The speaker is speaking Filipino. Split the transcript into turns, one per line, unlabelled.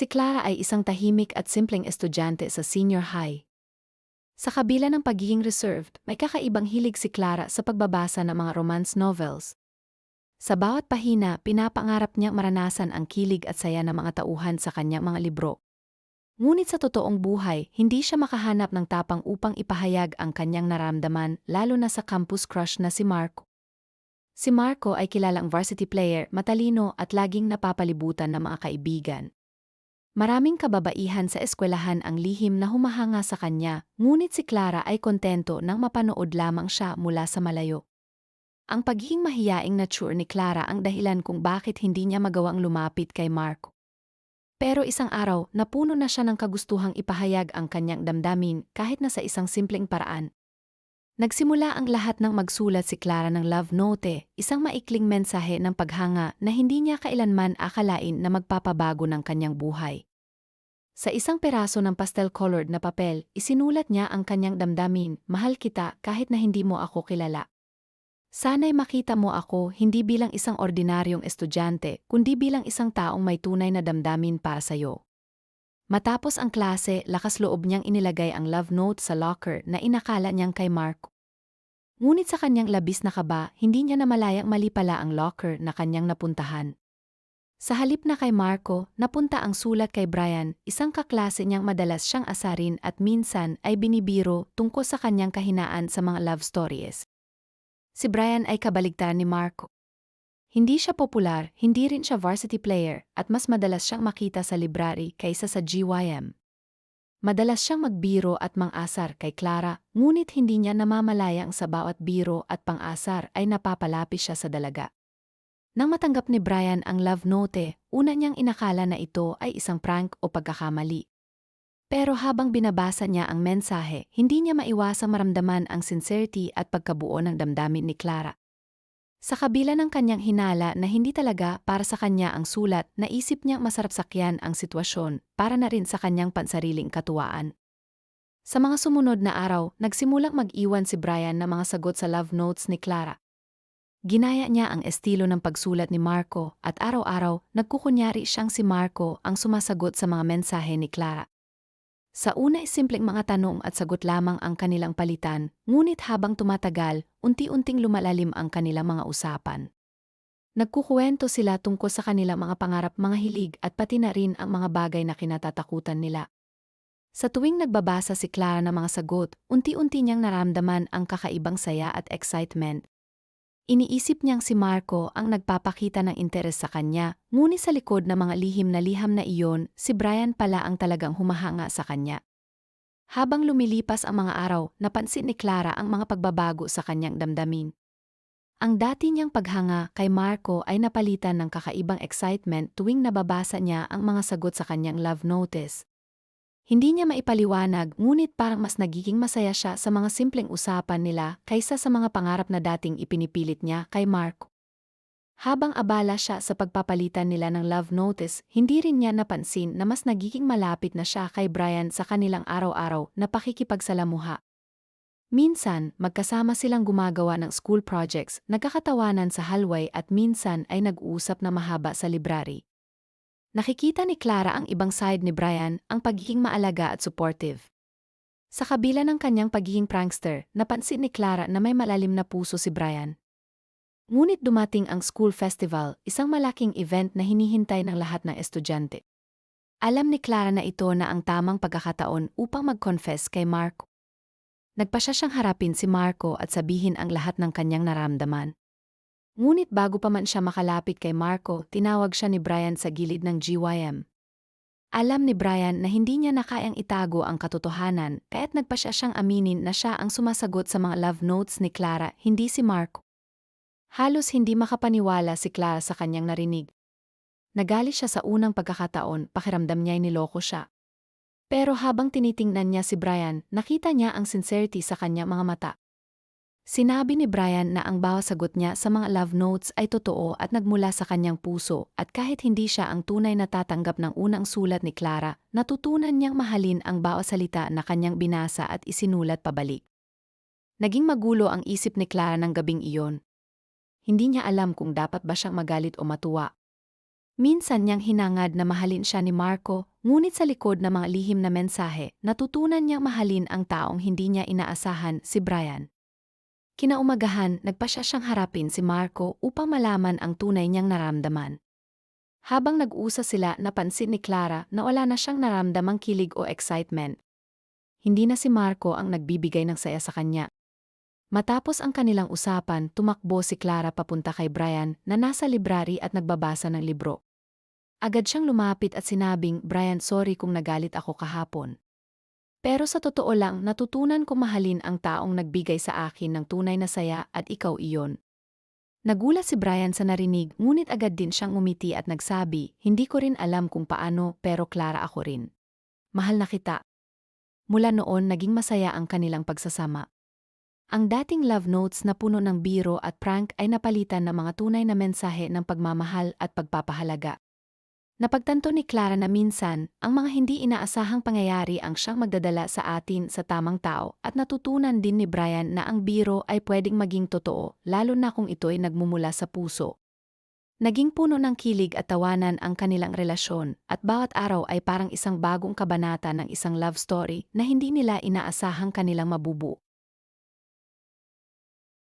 Si Clara ay isang tahimik at simpleng estudyante sa senior high. Sa kabila ng pagiging reserved, may kakaibang hilig si Clara sa pagbabasa ng mga romance novels. Sa bawat pahina, pinapangarap niyang maranasan ang kilig at saya ng mga tauhan sa kanyang mga libro. Ngunit sa totoong buhay, hindi siya makahanap ng tapang upang ipahayag ang kanyang naramdaman lalo na sa campus crush na si Marco. Si Marco ay kilalang varsity player, matalino at laging napapalibutan ng mga kaibigan. Maraming kababaihan sa eskwelahan ang lihim na humahanga sa kanya, ngunit si Clara ay kontento nang mapanood lamang siya mula sa malayo. Ang pagiging mahiyaing nature ni Clara ang dahilan kung bakit hindi niya magawang lumapit kay Marco. Pero isang araw, napuno na siya ng kagustuhang ipahayag ang kanyang damdamin kahit na sa isang simpleng paraan. Nagsimula ang lahat ng magsulat si Clara ng love note, isang maikling mensahe ng paghanga na hindi niya kailanman akalain na magpapabago ng kanyang buhay. Sa isang peraso ng pastel-colored na papel, isinulat niya ang kanyang damdamin, mahal kita kahit na hindi mo ako kilala. Sana'y makita mo ako hindi bilang isang ordinaryong estudyante, kundi bilang isang taong may tunay na damdamin para sa'yo. Matapos ang klase, lakas loob niyang inilagay ang love note sa locker na inakala niyang kay Mark. Ngunit sa kanyang labis na kaba, hindi niya namalayang mali pala ang locker na kanyang napuntahan. Sa halip na kay Marco, napunta ang sulat kay Brian, isang kaklase niyang madalas siyang asarin at minsan ay binibiro tungkol sa kanyang kahinaan sa mga love stories. Si Brian ay kabaligtaran ni Marco. Hindi siya popular, hindi rin siya varsity player, at mas madalas siyang makita sa library kaysa sa GYM. Madalas siyang magbiro at mang-asar kay Clara, ngunit hindi niya namamalayang sa bawat biro at pang-asar ay napapalapis siya sa dalaga. Nang matanggap ni Brian ang love note, una niyang inakala na ito ay isang prank o pagkakamali. Pero habang binabasa niya ang mensahe, hindi niya maiwasang maramdaman ang sincerity at pagkabuo ng damdamin ni Clara. Sa kabila ng kanyang hinala na hindi talaga para sa kanya ang sulat, naisip niyang masarap sakyan ang sitwasyon para na rin sa kanyang pansariling katuwaan. Sa mga sumunod na araw, nagsimulang mag-iwan si Brian ng mga sagot sa love notes ni Clara. Ginaya niya ang estilo ng pagsulat ni Marco at araw-araw nagkukunyari siyang si Marco ang sumasagot sa mga mensahe ni Clara. Sa una ay simpleng mga tanong at sagot lamang ang kanilang palitan, ngunit habang tumatagal, unti-unting lumalalim ang kanilang mga usapan. Nagkukuwento sila tungkol sa kanilang mga pangarap, mga hilig at pati na rin ang mga bagay na kinatatakutan nila. Sa tuwing nagbabasa si Clara ng mga sagot, unti-unti niyang naramdaman ang kakaibang saya at excitement, Iniisip niyang si Marco ang nagpapakita ng interes sa kanya, ngunit sa likod ng mga lihim na liham na iyon, si Brian pala ang talagang humahanga sa kanya. Habang lumilipas ang mga araw, napansin ni Clara ang mga pagbabago sa kanyang damdamin. Ang dati niyang paghanga kay Marco ay napalitan ng kakaibang excitement tuwing nababasa niya ang mga sagot sa kanyang love notice. Hindi niya maipaliwanag ngunit parang mas nagiging masaya siya sa mga simpleng usapan nila kaysa sa mga pangarap na dating ipinipilit niya kay Mark. Habang abala siya sa pagpapalitan nila ng love notice, hindi rin niya napansin na mas nagiging malapit na siya kay Brian sa kanilang araw-araw na pakikipagsalamuha. Minsan, magkasama silang gumagawa ng school projects, nagkakatawanan sa hallway at minsan ay nag-uusap na mahaba sa library. Nakikita ni Clara ang ibang side ni Brian, ang pagiging maalaga at supportive. Sa kabila ng kanyang pagiging prankster, napansin ni Clara na may malalim na puso si Brian. Ngunit dumating ang school festival, isang malaking event na hinihintay ng lahat ng estudyante. Alam ni Clara na ito na ang tamang pagkakataon upang mag-confess kay Marco. Nagpa siya siyang harapin si Marco at sabihin ang lahat ng kanyang naramdaman. Ngunit bago pa man siya makalapit kay Marco, tinawag siya ni Brian sa gilid ng GYM. Alam ni Brian na hindi niya nakayang itago ang katotohanan kaya't nagpa siya siyang aminin na siya ang sumasagot sa mga love notes ni Clara, hindi si Marco. Halos hindi makapaniwala si Clara sa kanyang narinig. Nagali siya sa unang pagkakataon, pakiramdam niya'y niloko siya. Pero habang tinitingnan niya si Brian, nakita niya ang sincerity sa kanyang mga mata. Sinabi ni Brian na ang bawat sagot niya sa mga love notes ay totoo at nagmula sa kanyang puso at kahit hindi siya ang tunay na tatanggap ng unang sulat ni Clara, natutunan niyang mahalin ang bawat salita na kanyang binasa at isinulat pabalik. Naging magulo ang isip ni Clara ng gabing iyon. Hindi niya alam kung dapat ba siyang magalit o matuwa. Minsan niyang hinangad na mahalin siya ni Marco, ngunit sa likod ng mga lihim na mensahe, natutunan niyang mahalin ang taong hindi niya inaasahan, si Brian. Kinaumagahan, nagpa siya siyang harapin si Marco upang malaman ang tunay niyang naramdaman. Habang nag-usa sila, napansin ni Clara na wala na siyang naramdamang kilig o excitement. Hindi na si Marco ang nagbibigay ng saya sa kanya. Matapos ang kanilang usapan, tumakbo si Clara papunta kay Brian na nasa library at nagbabasa ng libro. Agad siyang lumapit at sinabing, Brian sorry kung nagalit ako kahapon. Pero sa totoo lang, natutunan ko mahalin ang taong nagbigay sa akin ng tunay na saya at ikaw iyon. Nagulat si Brian sa narinig ngunit agad din siyang umiti at nagsabi, hindi ko rin alam kung paano pero Clara ako rin. Mahal na kita. Mula noon naging masaya ang kanilang pagsasama. Ang dating love notes na puno ng biro at prank ay napalitan ng mga tunay na mensahe ng pagmamahal at pagpapahalaga. Napagtanto ni Clara na minsan, ang mga hindi inaasahang pangyayari ang siyang magdadala sa atin sa tamang tao at natutunan din ni Brian na ang biro ay pwedeng maging totoo lalo na kung ito'y nagmumula sa puso. Naging puno ng kilig at tawanan ang kanilang relasyon at bawat araw ay parang isang bagong kabanata ng isang love story na hindi nila inaasahang kanilang mabubuo.